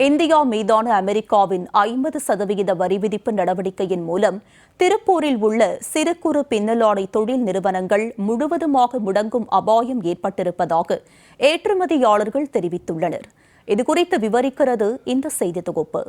India மீதான அமெரிக்காவின் ஐம்பது சதவிகித வரி விதிப்பு நடவடிக்கையின் மூலம் திருப்பூரில் உள்ள சிறு குறு பின்னலாடை தொழில் நிறுவனங்கள் முழுவதுமாக முடங்கும் அபாயம் ஏற்பட்டிருப்பதாக ஏற்றுமதியாளர்கள் தெரிவித்துள்ளனர். இதுகுறித்து விவரிக்கிறது இந்த செய்தி தொகுப்பு.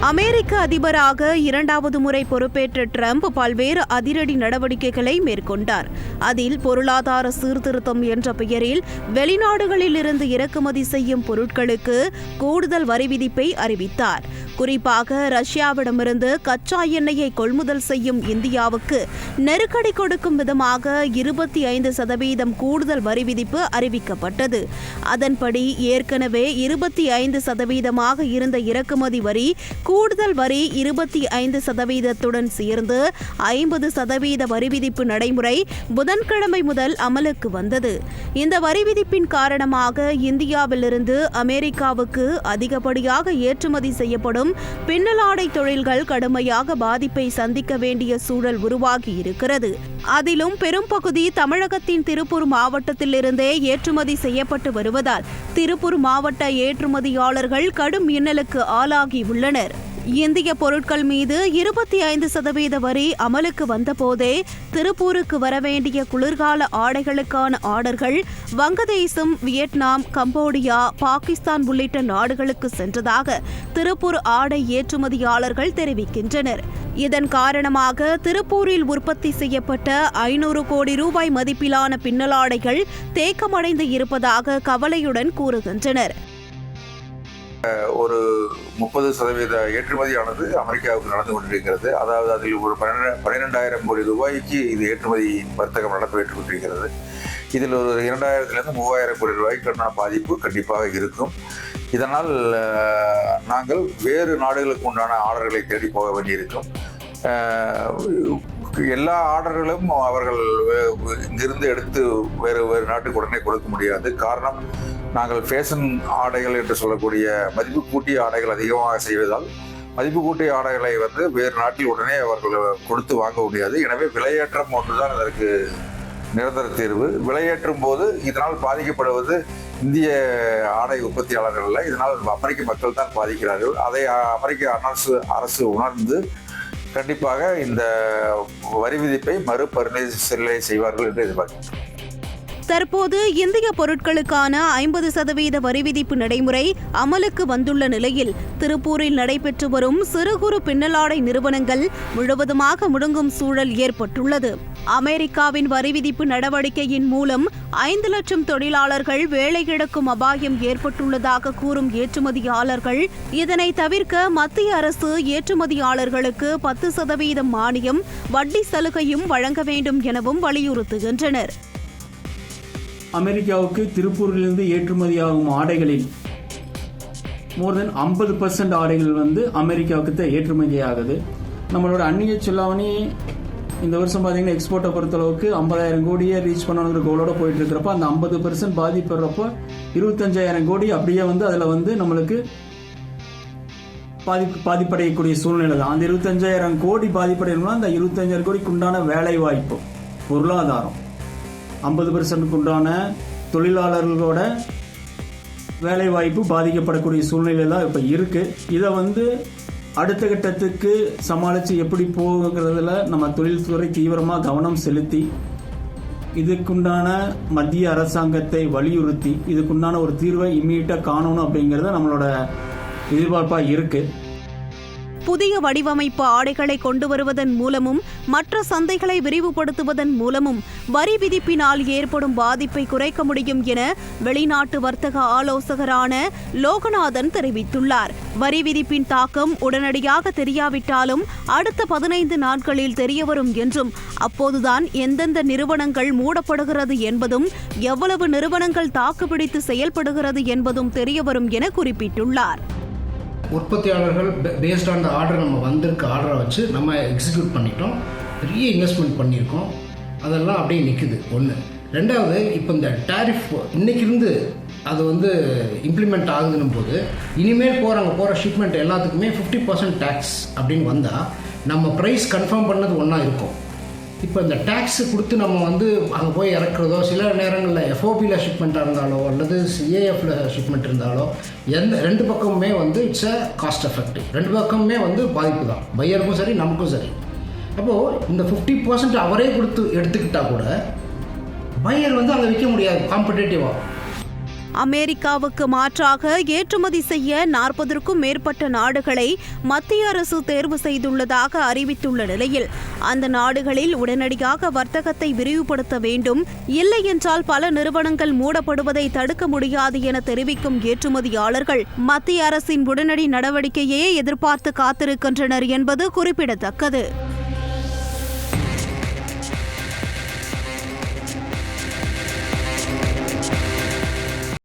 அமெரிக்க அதிபராக இரண்டாவது முறை பொறுப்பேற்ற ட்ரம்ப் பல்வேறு அதிரடி நடவடிக்கைகளை மேற்கொண்டார். அதில் பொருளாதார சீர்திருத்தம் என்ற பெயரில் வெளிநாடுகளில் இருந்து இறக்குமதி செய்யும் பொருட்களுக்கு கூடுதல் வரி விதிப்பை அறிவித்தார். குறிப்பாக ரஷ்யாவிடமிருந்து கச்சா எண்ணெயை கொள்முதல் செய்யும் இந்தியாவுக்கு நெருக்கடி கொடுக்கும் விதமாக இருபத்தி ஐந்து சதவீதம் கூடுதல் வரி விதிப்பு அறிவிக்கப்பட்டது. அதன்படி ஏற்கனவே இருபத்தி ஐந்து சதவீதமாக இருந்த இறக்குமதி வரி கூடுதல் வரி இருபத்தி ஐந்து சதவீதத்துடன் சேர்ந்து ஐம்பது சதவீத வரி விதிப்பு நடைமுறை புதன்கிழமை முதல் அமலுக்கு வந்தது. இந்த வரி விதிப்பின் காரணமாக இந்தியாவிலிருந்து அமெரிக்காவுக்கு அதிகப்படியாக ஏற்றுமதி செய்யப்படும் பின்னலாடை தொழில்கள் கடுமையாக பாதிப்பை சந்திக்க வேண்டிய சூழல் உருவாகி இருக்கிறது. அதிலும் பெரும்பகுதி தமிழகத்தின் திருப்பூர் மாவட்டத்திலிருந்தே ஏற்றுமதி செய்யப்பட்டு வருவதால் திருப்பூர் மாவட்ட ஏற்றுமதியாளர்கள் கடும் இன்னலுக்கு ஆளாகி உள்ளனர். இந்திய பொருட்கள் மீது இருபத்தி ஐந்து சதவீத வரி அமலுக்கு வந்தபோதே திருப்பூருக்கு வரவேண்டிய குளிர்கால ஆடைகளுக்கான ஆர்டர்கள் வங்கதேசம் வியட்நாம் கம்போடியா பாகிஸ்தான் உள்ளிட்ட நாடுகளுக்கு சென்றதாக திருப்பூர் ஆடை ஏற்றுமதியாளர்கள் தெரிவிக்கின்றனர். இதன் காரணமாக திருப்பூரில் உற்பத்தி செய்யப்பட்ட ஐநூறு கோடி ரூபாய் மதிப்பிலான பின்னலாடைகள் தேக்கமடைந்து இருப்பதாக கவலையுடன் கூறுகின்றனர். ஒரு முப்பது சதவீத ஏற்றுமதியானது அமெரிக்காவுக்கு நடந்து கொண்டிருக்கிறது. அதாவது அதில் ஒரு பன்னெண்டு பன்னிரெண்டாயிரம் கோடி ரூபாய்க்கு இது ஏற்றுமதி வர்த்தகம் நடந்து கொண்டிருக்கிறது. இதில் ஒரு இரண்டாயிரத்துலேருந்து மூவாயிரம் கோடி ரூபாய்க்கான பாதிப்பு கண்டிப்பாக இருக்கும். இதனால் நாங்கள் வேறு நாடுகளுக்கு உண்டான ஆர்டர்களை தேடி போக வேண்டியிருக்கும். எல்லா ஆர்டர்களும் அவர்கள் இங்கிருந்து எடுத்து வேறு வேறு நாட்டுக்கு உடனே கொடுக்க முடியாது. காரணம் நாங்கள் ஃபேஷன் ஆடைகள் என்று சொல்லக்கூடிய மதிப்பு கூட்டிய ஆடைகள் அதிகமாக செய்வதால் மதிப்பு கூட்டிய ஆடைகளை வந்து வேறு நாட்டில் உடனே அவர்கள் கொடுத்து வாங்க முடியாது. எனவே விலையேற்றம் ஒன்றுதான் அதற்கு நிரந்தர தீர்வு. விலையேற்றும் போது இதனால் பாதிக்கப்படுவது இந்திய ஆடை உற்பத்தியாளர்கள் இல்லை இதனால் அமெரிக்க மக்கள் தான் பாதிக்கிறார்கள். அதை அமெரிக்க அரசு அரசு உணர்ந்து கண்டிப்பாக இந்த வரி விதிப்பை மறுபரிசீலனை செய்வார்கள் என்று எதிர்பார்க்கிறேன். தற்போது இந்திய பொருட்களுக்கான ஐம்பது சதவீத வரி விதிப்பு நடைமுறை அமலுக்கு வந்துள்ள நிலையில். திருப்பூரில் நடைபெற்று வரும் சிறு குறு பின்னலாடை நிறுவனங்கள் முழுவதுமாக முடங்கும் சூழல் ஏற்பட்டுள்ளது. அமெரிக்காவின் வரி விதிப்பு நடவடிக்கையின் மூலம் ஐந்து லட்சம் தொழிலாளர்கள் வேலை இழக்கும் அபாயம் ஏற்பட்டுள்ளதாக கூறும் ஏற்றுமதியாளர்கள். இதனை தவிர்க்க மத்திய அரசு ஏற்றுமதியாளர்களுக்கு பத்து சதவீதம் மானியம் வட்டி சலுகையும் வழங்க வேண்டும் எனவும் வலியுறுத்துகின்றனர். அமெரிக்காவுக்கு திருப்பூரிலிருந்து ஏற்றுமதியாகும் ஆடைகளில் மோர் தென் ஐம்பது பர்சன்ட் ஆடைகள் வந்து அமெரிக்காவுக்கு தான் ஏற்றுமதி ஆகுது நம்மளோட அந்நிய செல்லாவணி இந்த வருஷம் பார்த்தீங்கன்னா எக்ஸ்போர்ட்டை பொறுத்தளவுக்கு ஐம்பதாயிரம் கோடியே ரீச் பண்ணணுங்கிற கோலோட போயிட்டு இருக்கிறப்ப அந்த ஐம்பது பர்சன்ட் பாதிப்படுறப்போ இருபத்தஞ்சாயிரம் கோடி அப்படியே வந்து அதில் வந்து நம்மளுக்கு பாதிப்பு பாதிப்படையக்கூடிய சூழ்நிலை தான். அந்த இருபத்தஞ்சாயிரம் கோடி பாதிப்படையணும்னா அந்த இருபத்தஞ்சாயிரம் கோடிக்கு உண்டான வேலை வாய்ப்பு பொருளாதாரம். ஐம்பது பெர்சன்ட்டுக்கு உண்டான தொழிலாளர்களோட வேலைவாய்ப்பு பாதிக்கப்படக்கூடிய சூழ்நிலை தான் இப்போ இருக்குது இதை வந்து அடுத்த கட்டத்துக்கு சமாளித்து எப்படி போகுங்கிறதுல நம்ம தொழில்துறை தீவிரமாக கவனம் செலுத்தி இதுக்குண்டான மத்திய அரசாங்கத்தை வலியுறுத்தி இதுக்குண்டான ஒரு தீர்வை இம்மீடியட்டாக காணணும் அப்படிங்கிறது நம்மளோட எதிர்பார்ப்பாக இருக்குது புதிய வடிவமைப்பு ஆடைகளை கொண்டு வருவதன் மூலமும் மற்ற சந்தைகளை விரிவுபடுத்துவதன் மூலமும் வரி விதிப்பினால் ஏற்படும் பாதிப்பை குறைக்க முடியும் என வெளிநாட்டு வர்த்தக ஆலோசகரான லோகநாதன் தெரிவித்துள்ளார். வரி விதிப்பின் தாக்கம் உடனடியாக தெரியாவிட்டாலும் அடுத்த பதினைந்து நாட்களில் தெரியவரும் என்றும் அப்போதுதான் எந்தெந்த நிறுவனங்கள் மூடப்படுகிறது என்பதும் எவ்வளவு நிறுவனங்கள் தாக்குப்பிடித்து செயல்படுகிறது என்பதும் தெரியவரும் என குறிப்பிட்டுள்ளார். உற்பத்தியாளர்கள் பேஸ்ட் ஆன் த ஆர்டர் நம்ம வந்திருக்க ஆர்டரை வச்சு நம்ம எக்ஸிக்யூட் பண்ணிட்டோம். பெரிய இன்வெஸ்ட்மெண்ட் பண்ணியிருக்கோம். அதெல்லாம் அப்படியே நிற்குது ஒன்று ரெண்டாவது இப்போ இந்த டேரிஃப் இன்றைக்கிருந்து அது வந்து இம்ப்ளிமெண்ட் ஆகுதுன்னும் போது இனிமேல் போகிறாங்க போகிற ஷிப்மெண்ட் எல்லாத்துக்குமே ஃபிஃப்டி பர்சன்ட் டேக்ஸ் அப்படின்னு வந்தால் நம்ம ப்ரைஸ் கன்ஃபார்ம் பண்ணது ஒன்றா இருக்கும். இப்போ இந்த டேக்ஸ் கொடுத்து நம்ம வந்து அங்கே போய் இறக்குறதோ சில நேரங்களில் எஃப்ஓபியில் ஷிப்மெண்ட்டாக இருந்தாலோ அல்லது சிஏஎஃப்ல ஷிப்மெண்ட் இருந்தாலோ எந்த ரெண்டு பக்கமுமே வந்து இட்ஸ் அ காஸ்ட் எஃபெக்டிவ் ரெண்டு பக்கமுமே வந்து பாதிப்பு தான் பையருக்கும் சரி நமக்கும் சரி. அப்போது இந்த ஃபிஃப்டி பர்சன்ட் அவரே கொடுத்து எடுத்துக்கிட்டால் கூட பையர் வந்து அங்கே விற்க முடியாது காம்படேட்டிவாக அமெரிக்காவுக்கு மாற்றாக ஏற்றுமதி செய்ய நாற்பதற்கும் மேற்பட்ட நாடுகளை மத்திய அரசு தேர்வு செய்துள்ளதாக அறிவித்துள்ள நிலையில் அந்த நாடுகளில் உடனடியாக வர்த்தகத்தை விரிவுபடுத்த வேண்டும். இல்லை என்றால் பல நிறுவனங்கள் மூடப்படுவதை தடுக்க முடியாது என தெரிவிக்கும் ஏற்றுமதியாளர்கள் மத்திய அரசின் உடனடி நடவடிக்கையே எதிர்பார்த்து காத்திருக்கின்றனர் என்பது குறிப்பிடத்தக்கது.